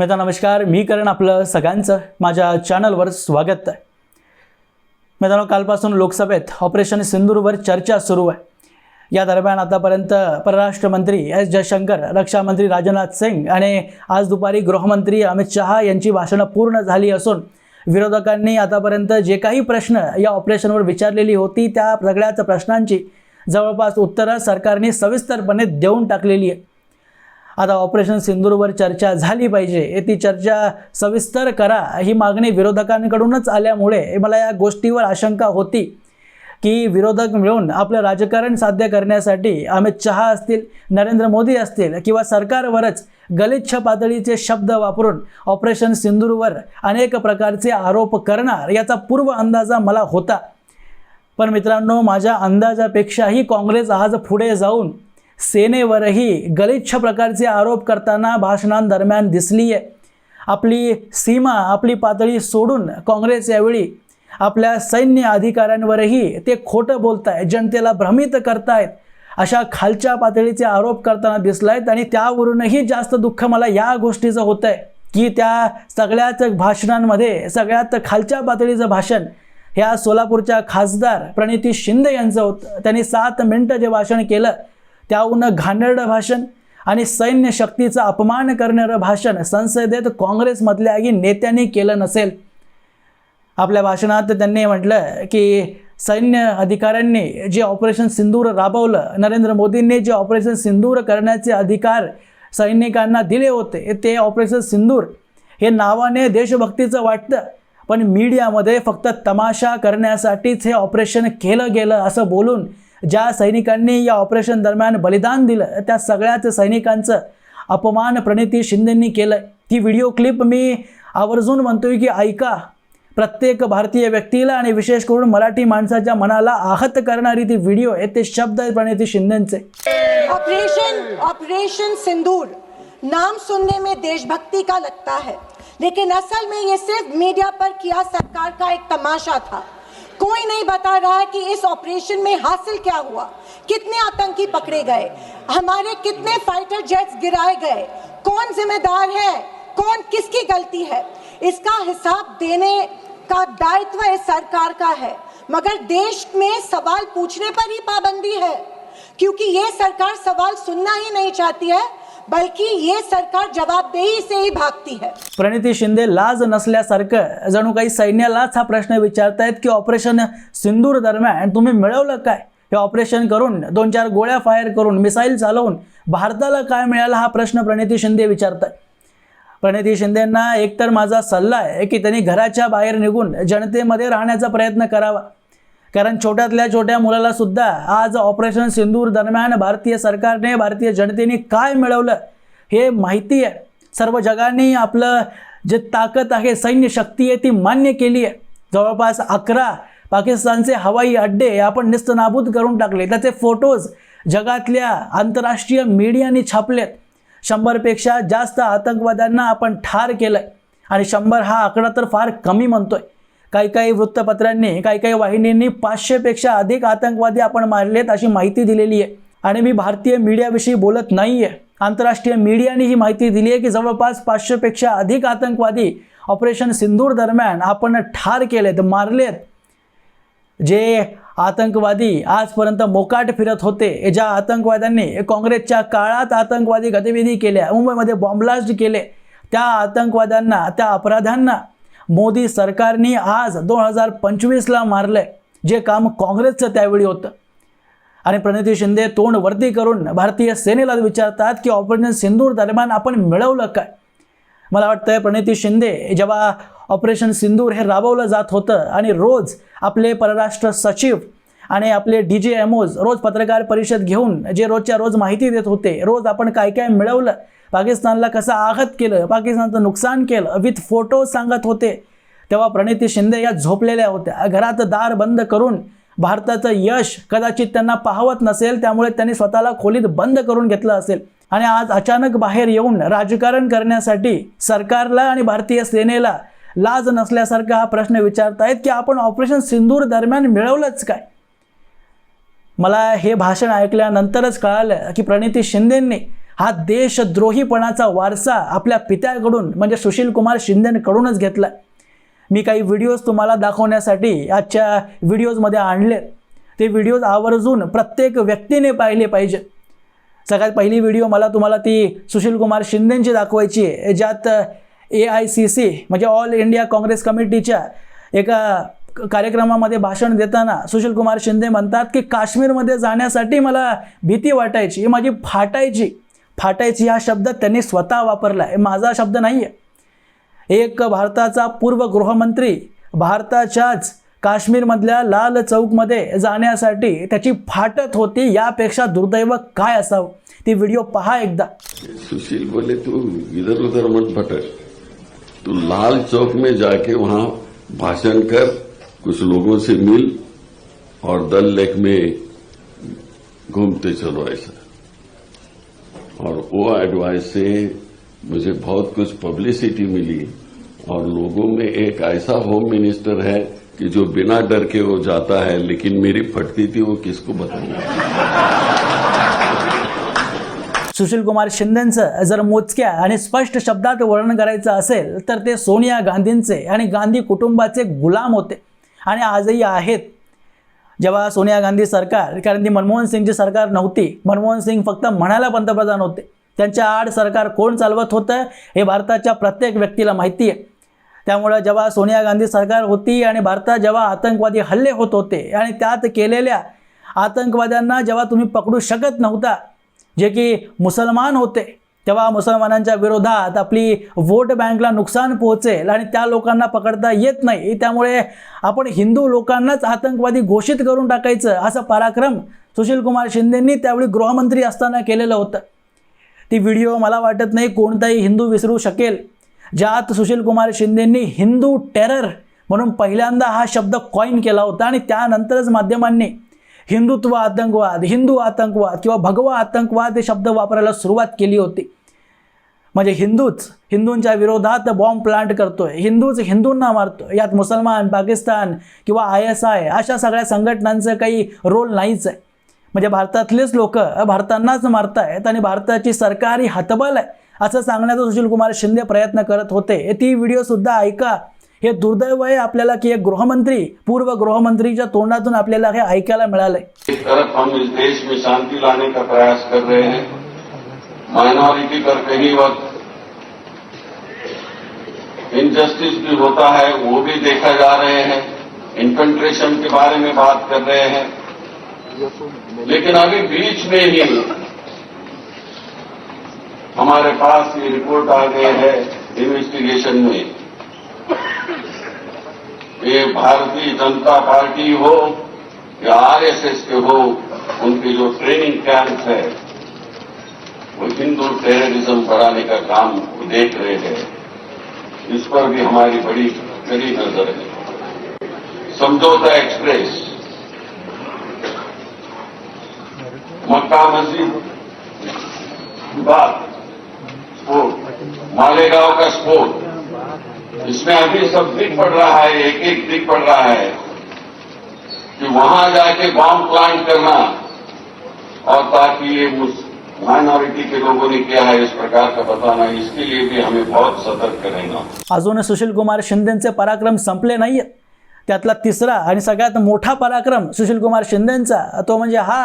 मित्र नमस्कार. मी करण आपलं सगळ्यांचं माझ्या चॅनलवर स्वागत आहे. मित्रांनो कालपासून लोकसभेत ऑपरेशन सिंदूरवर चर्चा सुरू आहे. या दरम्यान आतापर्यंत परराष्ट्र मंत्री एस जयशंकर रक्षामंत्री राजनाथ सिंग आणि आज दुपारी गृहमंत्री अमित शहा यांची भाषणं पूर्ण झाली असून विरोधकांनी आतापर्यंत जे काही प्रश्न या ऑपरेशनवर विचारलेली होती त्या सगळ्याच प्रश्नांची जवळपास उत्तरं सरकारने सविस्तरपणे देऊन टाकलेली आहे आता ऑपरेशन सिंदूरवर चर्चा झाली पाहिजे. ती चर्चा सविस्तर करा. ही मागणी विरोधकांकडूनच आल्यामुळे मला या गोष्टीवर आशंका होती की विरोधक मिळून आपलं राजकारण साध्य करण्यासाठी अमित शहा असतील नरेंद्र मोदी असतील किंवा सरकारवरच गलिच्छ पातळीचे शब्द वापरून ऑपरेशन सिंदूरवर अनेक प्रकारचे आरोप करणार याचा पूर्व अंदाजा मला होता. पण मित्रांनो माझ्या अंदाजापेक्षाही काँग्रेस आज पुढे जाऊन सेनेवरही गलिच्छ प्रकारचे आरोप करताना भाषणांदरम्यान दिसली आहे आपली सीमा आपली पातळी सोडून काँग्रेस यावेळी आपल्या सैन्य अधिकाऱ्यांवरही ते खोटं बोलत आहे जनतेला भ्रमित करतायत अशा खालच्या पातळीचे आरोप करताना दिसलायत आणि त्यावरूनही जास्त दुःख मला या गोष्टीचं होतं आहे की त्या सगळ्याच भाषणांमध्ये सगळ्यात खालच्या पातळीचं भाषण ह्या सोलापूरच्या खासदार प्रणिती शिंदे यांचं होतं. त्यांनी सात मिनटं जे भाषण केलं त्याहून घाणेरडं भाषण आणि सैन्य शक्तीचा अपमान करणारं भाषण संसदेत काँग्रेसमधल्याही नेत्यांनी केलं नसेल. आपल्या भाषणात त्यांनी म्हटलं की सैन्य अधिकाऱ्यांनी जे ऑपरेशन सिंदूर राबवलं नरेंद्र मोदींनी जे ऑपरेशन सिंदूर करण्याचे अधिकार सैनिकांना दिले होते ते ऑपरेशन सिंदूर हे नावाने देशभक्तीचं वाटतं पण मीडियामध्ये फक्त तमाशा करण्यासाठीच हे ऑपरेशन केलं गेलं असं बोलून ज्या सैनिकांनी या ऑपरेशन दरम्यान बलिदान दिलं त्या सगळ्याच सैनिकांचं अपमान प्रणिती शिंदेंनी केलं ती व्हिडिओ क्लिप मी आवर्जून म्हणतोय की ऐका. प्रत्येक भारतीय व्यक्तीला आणि विशेष करून मराठी माणसाच्या मनाला आहत करणारी ती व्हिडिओ आहे ते शब्द आहेत प्रणिती शिंदेचे. ऑपरेशन ऑपरेशन सिंदूर नाम सुनने में देशभक्ति का लगता है। लेकिन असल में ये सिर्फ मीडिया पर किया सरकार का एक तमाशा था। कोई नहीं बता रहा है कि इस ऑपरेशन में हासिल क्या हुआ। कितने आतंकी पकड़े गए। हमारे कितने फाइटर जेट्स गिराए गए। कौन जिम्मेदार है? कौन किसकी गलती है? इसका हिसाब देने का दायित्व इस सरकार का है। मगर देश में सवाल पूछने पर ही पाबंदी है। क्योंकि ये सरकार सवाल सुनना ही नहीं चाहती है। बल्कि ये सरकार जबाबदेही से ही भागती है। प्रणिती शिंदे लाज नसल्यासारखं जणू काही सैन्यालाच हा प्रश्न विचारतायत की ऑपरेशन सिंदूर दरम्यान तुम्ही मिळवलं काय? हे ऑपरेशन करून दोन चार गोळ्या फायर करून मिसाईल चालवून भारताला काय मिळालं हा प्रश्न प्रणिती शिंदे विचारतात प्रणिती शिंदेंना एकतर माझा सल्ला आहे की त्यांनी घराच्या बाहेर निघून जनतेमध्ये राहण्याचा प्रयत्न करावा. कारण छोट्यातल्या छोट्या मुलाला सुद्धा आज ऑपरेशन सिंदूर दरम्यान भारतीय सरकारने भारतीय जनतेने काय मिळवलं हे माहिती आहे. सर्व जगाने आपलं जे ताकद आहे सैन्य शक्ती आहे ती मान्य केली आहे. जवळपास अकरा पाकिस्तानचे हवाई अड्डे आपण निस्तनाबूत करून टाकले. त्याचे फोटोज जगातल्या आंतरराष्ट्रीय मीडियाने छापलेत. शंभरपेक्षा जास्त आतंकवाद्यांना आपण ठार केलं आणि शंभर हा आकडा तर फार कमी म्हणतोय. काही काही वृत्तपत्रांनी काही काही वाहिनींनी पाचशेपेक्षा अधिक आतंकवादी आपण मारलेत अशी माहिती दिलेली आहे. आणि मी भारतीय मीडियाविषयी बोलत नाही आहे आंतरराष्ट्रीय मीडियाने ही माहिती दिली आहे की जवळपास पाचशेपेक्षा अधिक आतंकवादी ऑपरेशन सिंदूर दरम्यान आपण ठार केलेत मारलेत. जे आतंकवादी आजपर्यंत मोकाट फिरत होते ज्या आतंकवाद्यांनी काँग्रेसच्या काळात आतंकवादी गतिविधी केल्या मुंबईमध्ये बॉम्बलास्ट केले त्या आतंकवाद्यांना त्या अपराध्यांना मोदी सरकारने आज दोन हजार पंचवीसला मारलंय. जे काम काँग्रेसचं त्यावेळी होतं. आणि प्रणिती शिंदे तोंड वरती करून भारतीय सेनेला विचारतात की ऑपरेशन सिंदूर दरम्यान आपण मिळवलं काय? मला वाटतं प्रणिती शिंदे जेव्हा ऑपरेशन सिंदूर हे राबवलं जात होतं आणि रोज आपले परराष्ट्र सचिव आणि आपले डी जे एम ओज रोज पत्रकार परिषद घेऊन जे रोजच्या रोज माहिती देत होते रोज आपण काय काय मिळवलं पाकिस्तानला कसं आघात केलं पाकिस्तानचं नुकसान केलं विथ फोटो सांगत होते. तेव्हा प्रणिती शिंदे या झोपलेल्या होत्या. घरात दार बंद करून भारताचं यश कदाचित त्यांना पाहवत नसेल त्यामुळे त्यांनी स्वतःला खोलीत बंद करून घेतलं असेल. आणि आज अचानक बाहेर येऊन राजकारण करण्यासाठी सरकारला आणि भारतीय सेनेला लाज नसल्यासारखा हा प्रश्न विचारतायत की आपण ऑपरेशन सिंदूर दरम्यान मिळवलंच काय? मला हे भाषण ऐकल्यानंतरच कळालं की प्रणिती शिंदेंनी हा देशद्रोहीपणाचा वारसा आपल्या पित्याकडून म्हणजे सुशील कुमार शिंदेकडूनच घेतला. मी काही व्हिडिओज तुम्हाला दाखवण्यासाठी आजच्या व्हिडिओजमध्ये आणले. ते व्हिडिओज आवर्जून प्रत्येक व्यक्तीने पाहिले पाहिजे. सगळ्यात पहिली व्हिडिओ मला तुम्हाला ती सुशील कुमार शिंदेंची दाखवायची आहे ज्यात ए आय सी सी म्हणजे ऑल इंडिया काँग्रेस कमिटीच्या एका कार्यक्रमामध्ये भाषण देताना सुशील कुमार शिंदे म्हणतात की काश्मीरमध्ये जाण्यासाठी मला भीती वाटायची माझी फाटायची. फाटायची हा शब्द त्यांनी स्वतः वापरला आहे. माझा शब्द नाही आहे एक भारताचा पूर्व गृहमंत्री भारताच्याच काश्मीरमधल्या लाल चौकमध्ये जाण्यासाठी त्याची फाटत होती यापेक्षा दुर्दैव काय असावं? ती व्हिडिओ पहा एकदा. सुशील बोले तू इधर उधर मत भटक. तू लाल चौक में जाके वहां भाषण कर कुछ लोगों से मिल और दल लेक में घूमते चलो ऐसा. और वो एडवाइस से मुझे बहुत कुछ पब्लिसिटी मिली। और लोगों में एक ऐसा होम मिनिस्टर है कि जो बिना डर के वो जाता है लेकिन मेरी फटती थी वो किसको बताऊंगा सुशील कुमार शिंदेचं जर मोजक्या आणि स्पष्ट शब्दात वर्णन करायचं असेल तर ते सोनिया गांधींचे आणि गांधी कुटुंबाचे गुलाम होते. आणि आजही आहेत. जेव्हा सोनिया गांधी सरकार कारण ती मनमोहन सिंगची सरकार नव्हती. मनमोहन सिंग फक्त म्हणायला पंतप्रधान होते. त्यांच्या आड सरकार कोण चालवत होतं हे भारताच्या प्रत्येक व्यक्तीला माहिती आहे. त्यामुळं जेव्हा सोनिया गांधी सरकार होती आणि भारतात जेव्हा आतंकवादी हल्ले होत होते आणि त्यात केलेल्या आतंकवाद्यांना जेव्हा तुम्ही पकडू शकत नव्हता जे की मुसलमान होते तेव्हा मुसलमानांच्या विरोधात आपली वोट बँकला नुकसान पोहोचेल आणि त्या लोकांना पकडता येत नाही त्यामुळे आपण हिंदू लोकांनाच आतंकवादी घोषित करून टाकायचं असं पराक्रम सुशील कुमार शिंदेंनी त्यावेळी गृहमंत्री असताना केलेलं होतं. ती व्हिडिओ मला वाटत नाही कोणताही हिंदू विसरू शकेल. ज्यात सुशील कुमार शिंदेंनी हिंदू टेरर म्हणून पहिल्यांदा हा शब्द कॉईन केला होता आणि त्यानंतरच माध्यमांनी हिंदुत्व आतंकवाद हिंदू आतंकवाद किंवा भगवा आतंकवाद हे शब्द वापरायला सुरुवात केली होती. म्हणजे हिंदूच हिंदूंच्या विरोधात बॉम्ब प्लांट करतोय. हिंदूच हिंदूंना मारतो यात मुसलमान पाकिस्तान किंवा आय एस आय अशा सगळ्या संघटनांचं काही रोल नाहीच आहे. म्हणजे भारतातलेच लोक भारतांनाच मारतायत आणि भारताची सरकारी हातबल आहे. असं सांगण्याचा सुशील कुमार शिंदे प्रयत्न करत होते. ती व्हिडिओसुद्धा ऐका. हे दुर्दैव आहे आपल्याला की एक गृहमंत्री पूर्व गृहमंत्रीच्या तोंडातून आपल्याला हे ऐकायला मिळालंय. देश में शांती लाने का प्रयास कर रहे हैं। माइनॉरिटी पर कहीं वक्त इनजस्टिस भी होता है, वो भी देखा जा रहे हैं। इन्फेंट्रेशन के बारे में बात कर रहे हैं। लेकिन अभी बीच में ही हमारे पास ये रिपोर्ट आ गई है इन्वेस्टिगेशन में। ये भारतीय जनता पार्टी हो या आरएसएस के हो, उनकी जो ट्रेनिंग कैंप है वो हिंदू टेररिज्म बढ़ाने का काम देख रहे हैं। इस पर भी हमारी बड़ी कड़ी नज़र है। समझौता एक्सप्रेस। मक्का मस्जिद बात, स्फोट। मालेगांव का स्फोट। इसमें अभी सब दिख पड़ रहा है एक एक दिख पड़ रहा है कि वहाँ जाके बॉम्ब प्लांट करना और ताकि ये माइनॉरिटी के लोगों ने किया है इस प्रकार का बताना इसके लिए भी हमें बहुत सतर्क अजून सुशील कुमार शिंदेचे पराक्रम संपले नाही त्यातला तिसरा आणि सगळ्यात मोठा पराक्रम सुशील कुमार शिंदेचा तो म्हणजे हा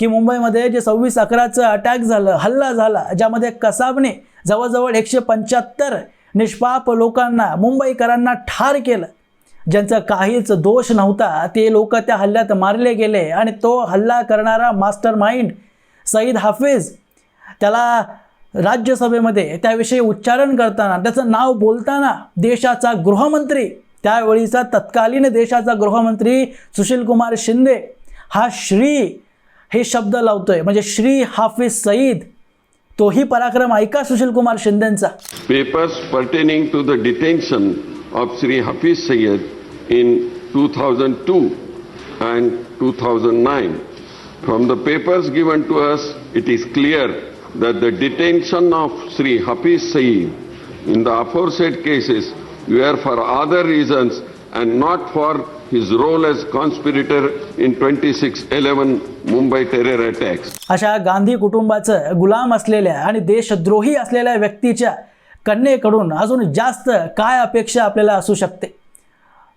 की मुंबईमध्ये जे सव्वीस अकराचं अटॅक झालं हल्ला झाला ज्यामध्ये कसाबने जवळजवळ एकशे पंच्याहत्तर निष्पाप लोकांना मुंबईकरांना ठार केलं. ज्यांचा काहीच दोष नव्हता ते लोक त्या हल्ल्यात मारले गेले आणि तो हल्ला करणारा मास्टर माइंड सईद हाफिज त्याला राज्यसभेमध्ये त्याविषयी उच्चारण करताना त्याचं नाव बोलताना देशाचा गृहमंत्री त्यावेळीचा तत्कालीन देशाचा गृहमंत्री सुशीलकुमार शिंदे हा श्री हे शब्द लावतोय. म्हणजे श्री हाफिज सईद. तोही पराक्रम ऐका Sushilkumar शिंदेचा. Papers pertaining to the detention of Shri Hafiz Sayyed in two thousand two and two thousand nine From the papers given to us, it is clear that the detention of Sri Hafiz Saeed in the aforesaid cases were for other reasons and not for his role as conspirator in 2611 Mumbai terror attacks. अशा गांधी कुटुंबाचं गुलाम असलेल्या आणि देशद्रोही असलेल्या व्यक्तीच्या कन्येकडून अजून जास्त काय अपेक्षा आपल्याला असू शकते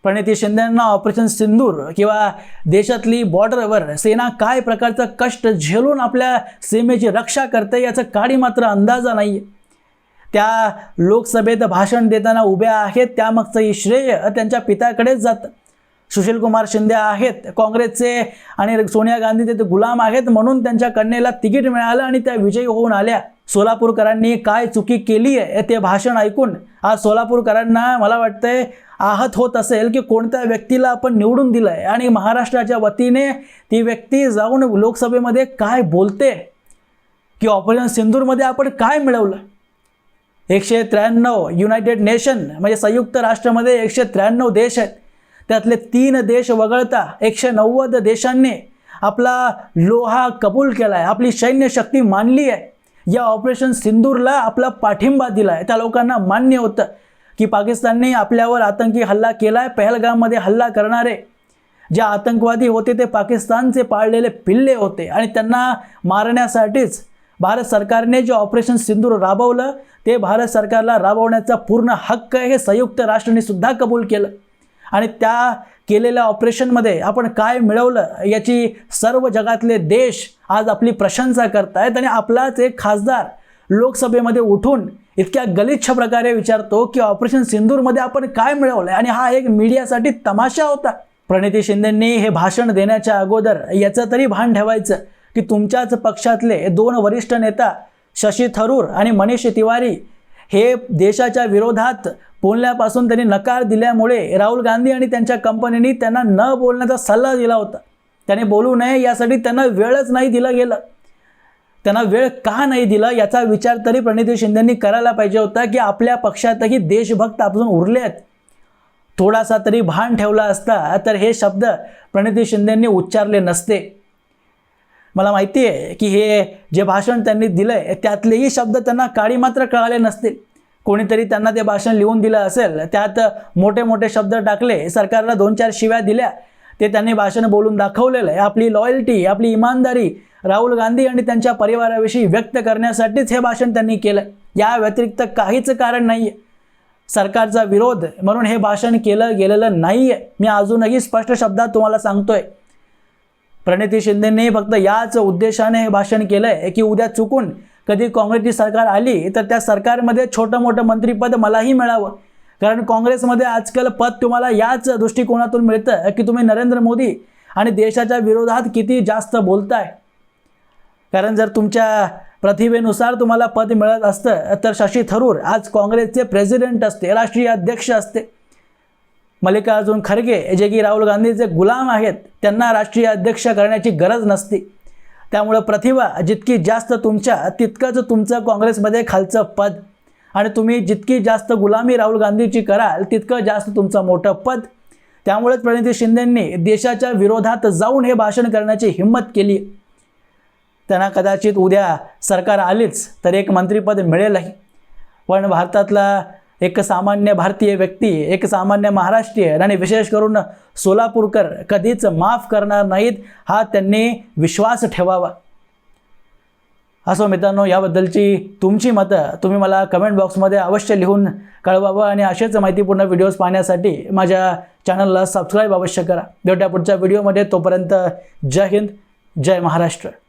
प्रणिती शिंदेंना ऑपरेशन सिंदूर किंवा देशातली बॉर्डरवर सेना काय प्रकारचं कष्ट झेलून आपल्या सीमेची रक्षा करते याचा काडी मात्र अंदाजा नाही. त्या लोकसभेत भाषण देताना उभ्या आहेत त्यामागचंही श्रेय त्यांच्या पित्याकडेच जातं. सुशीलकुमार शिंदे आहेत काँग्रेसचे आणि सोनिया गांधी ते गुलाम आहेत म्हणून त्यांच्या कन्येला तिकीट मिळालं आणि त्या विजयी होऊन आल्या. सोलापूरकरांनी काय चुकी केली आहे ते भाषण ऐकून आज सोलापूरकरांना मला वाटतंय आहत होत असेल की कोणत्या व्यक्तीला आपण निवडून दिलं आहे आणि महाराष्ट्राच्या वतीने ती व्यक्ती जाऊन लोकसभेमध्ये काय बोलते? की ऑपरेशन सिंदूरमध्ये आपण काय मिळवलं? एकशे त्र्याण्णव युनायटेड नेशन म्हणजे संयुक्त राष्ट्रामध्ये एकशे त्र्याण्णव देश आहेत. त्यातले तीन देश वगळता एकशे नव्वद देशांनी आपला लोहा कबूल केला आहे आपली सैन्य शक्ती मानली आहे. या ऑपरेशन सिंदूरला आपला पाठिंबा दिला आहे त्या लोकांना मान्य होतं की पाकिस्तानने आपल्यावर आतंकी हल्ला केला आहे पहलगाममध्ये हल्ला करणारे. जे आतंकवादी होते ते पाकिस्तानचे पाळलेले पिल्ले होते आणि त्यांना मारण्यासाठीच भारत सरकारने जे ऑपरेशन सिंदूर राबवलं ते भारत सरकारला राबवण्याचा पूर्ण हक्क आहे हे संयुक्त राष्ट्रांनी सुद्धा कबूल केलं. आणि त्या केलेल्या ऑपरेशनमध्ये आपण काय मिळवलं याची सर्व जगातले देश आज आपली प्रशंसा करत आहेत आणि आपलाच एक खासदार लोकसभेमध्ये उठून इतक्या गलिच्छ प्रकारे विचारतो की ऑपरेशन सिंदूरमध्ये आपण काय मिळवलं आणि हा एक मीडियासाठी तमाशा होता. प्रणिती शिंदेंनी हे भाषण देण्याच्या अगोदर याचं तरी भान ठेवायचं की तुमच्याच पक्षातले दोन वरिष्ठ नेता शशी थरूर आणि मनीष तिवारी हे देशाच्या विरोधात बोलण्यापासून त्यांनी नकार दिल्यामुळे राहुल गांधी आणि त्यांच्या कंपनीने त्यांना न बोलण्याचा सल्ला दिला होता. त्याने बोलू नये यासाठी त्यांना वेळच नाही दिलं गेलं. त्यांना वेळ का नाही दिला याचा विचार तरी प्रणिती शिंदेंनी करायला पाहिजे होता की आपल्या पक्षातही देशभक्त अजून उरले आहेत थोडासा तरी भान ठेवला असता तर हे शब्द प्रणिती शिंदेंनी उच्चारले नसते. मला माहिती आहे की हे जे भाषण त्यांनी दिलं आहे त्यातलेही शब्द त्यांना काळी मात्र कळाले नसतील. कोणीतरी त्यांना ते भाषण लिहून दिलं असेल त्यात मोठे मोठे शब्द टाकले सरकारला दोन चार शिव्या दिल्या. ते त्यांनी भाषण बोलून दाखवलेलं आहे. आपली लॉयल्टी आपली इमानदारी राहुल गांधी आणि त्यांच्या परिवाराविषयी व्यक्त करण्यासाठीच हे भाषण त्यांनी केलं. या व्यतिरिक्त काहीच कारण नाही आहे सरकारचा विरोध म्हणून हे भाषण केलं गेलेलं नाही आहे मी अजूनही स्पष्ट शब्दात तुम्हाला सांगतोय. प्रणिती शिंदेंनी फक्त याच उद्देशाने हे भाषण केलं आहे की उद्या चुकून कधी काँग्रेसची सरकार आली तर त्या सरकारमध्ये छोटं मोठं मंत्रीपद मलाही मिळावं. कारण काँग्रेसमध्ये आजकाल पद तुम्हाला याच दृष्टिकोनातून मिळतं की तुम्ही नरेंद्र मोदी आणि देशाच्या विरोधात किती जास्त बोलताय. कारण जर तुमच्या प्रतिभेनुसार तुम्हाला पद मिळत असतं तर शशी थरूर आज काँग्रेसचे प्रेसिडेंट असते राष्ट्रीय अध्यक्ष असते. मल्लिकार्जुन खरगे जे की राहुल गांधीचे गुलाम आहेत त्यांना राष्ट्रीय अध्यक्ष करण्याची गरज नसती. त्यामुळं प्रतिभा जितकी जास्त तुमच्या तितकंच तुमचं काँग्रेसमध्ये खालचं पद. आणि तुम्ही जितकी जास्त गुलामी राहुल गांधीची कराल तितकं जास्त तुमचं मोठं पद. त्यामुळेच प्रणिती शिंदेंनी देशाच्या विरोधात जाऊन हे भाषण करण्याची हिंमत केली. त्यांना कदाचित उद्या सरकार आलीच तर एक मंत्रिपद मिळेलही. पण भारतातला एक सामान्य भारतीय व्यक्ती एक सामान्य महाराष्ट्रीयन आणि विशेष करून सोलापूरकर कधीच माफ करणार नाहीत हा त्यांनी विश्वास ठेवावा. असो मित्रांनो याबद्दलची तुमची मतं तुम्ही मला कमेंट बॉक्समध्ये अवश्य लिहून कळवावं आणि असेच माहितीपूर्ण व्हिडिओज पाहण्यासाठी माझ्या चॅनलला सबस्क्राईब अवश्य करा. भेटूया पुढच्या व्हिडिओमध्ये तोपर्यंत जय हिंद जय महाराष्ट्र.